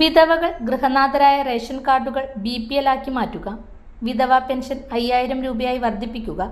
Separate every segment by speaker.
Speaker 1: വിധവകൾ ഗൃഹനാഥരായ റേഷൻ കാർഡുകൾ B P L ആക്കി മാറ്റുക വിധവ പെൻഷൻ അയ്യായിരം രൂപയായി വർദ്ധിപ്പിക്കുക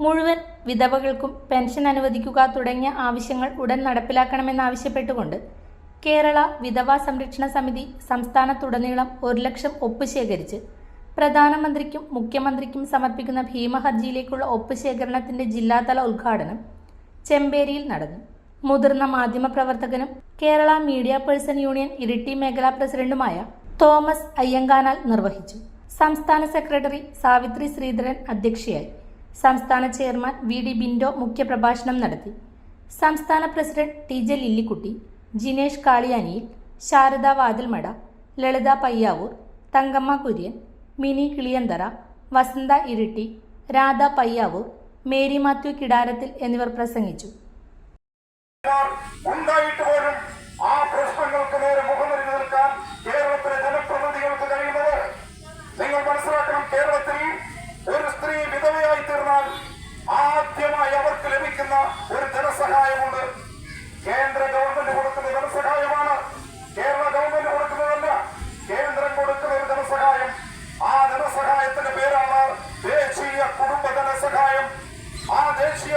Speaker 1: മുഴുവൻ വിധവകൾക്കും പെൻഷൻ അനുവദിക്കുക തുടങ്ങിയ ആവശ്യങ്ങൾ ഉടൻ നടപ്പിലാക്കണമെന്നാവശ്യപ്പെട്ടുകൊണ്ട് കേരള വിധവാ സംരക്ഷണ സമിതി സംസ്ഥാനത്തുടനീളം ഒരു ലക്ഷം ഒപ്പ് ശേഖരിച്ച് പ്രധാനമന്ത്രിക്കും മുഖ്യമന്ത്രിക്കും സമർപ്പിക്കുന്ന ഭീമഹർജിയിലേക്കുള്ള ഒപ്പ് ശേഖരണത്തിന്റെ ജില്ലാതല ഉദ്ഘാടനം ചെമ്പേരിയിൽ നടന്നു. മുതിർന്ന മാധ്യമപ്രവർത്തകനും Kerala media person union Iritty മേഖലാ പ്രസിഡന്റുമായ തോമസ് അയ്യങ്കാനാൽ നിർവഹിച്ചു. സംസ്ഥാന സെക്രട്ടറി സാവിത്രി ശ്രീധരൻ അധ്യക്ഷയായി. സംസ്ഥാന ചെയർമാൻ വി ഡി ബിൻഡോ മുഖ്യപ്രഭാഷണം നടത്തി. സംസ്ഥാന president T J Lillykutty Jinesh കാളിയാനിയിൽ Sharada Vathilmada Lalitha Payyavoor Thankamma Kurian Mini Kiliyanthara Vasantha Iritty Radha Payyavoor Mary Mathew കിടാരത്തിൽ എന്നിവർ പ്രസംഗിച്ചു.
Speaker 2: ഉണ്ടായിട്ട് പോലും ആ പ്രശ്നങ്ങൾക്ക് നേരെ മുഖമറിഞ്ഞു നിൽക്കാൻ കേരളത്തിലെ ജനപ്രതിനിധികൾക്ക് കഴിയുന്നത് നിങ്ങൾ മനസ്സിലാക്കണം കേരളത്തിൽ ഒരു സ്ത്രീ വിധവയായി തീർന്നാൽ ആദ്യമായി അവർക്ക് ലഭിക്കുന്ന ഒരു ധനസഹായമുണ്ട്. കേന്ദ്ര ഗവൺമെന്റ് കൊടുക്കുന്ന ധനസഹായമാണ്. കേരള ഗവൺമെന്റ് കൊടുക്കുന്നതല്ല കേന്ദ്രം കൊടുക്കുന്ന ഒരു ധനസഹായം. ആ ധനസഹായത്തിന്റെ പേരാണ് ദേശീയ കുടുംബ ധനസഹായം. ആ ദേശീയ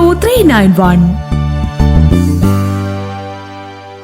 Speaker 3: three nine one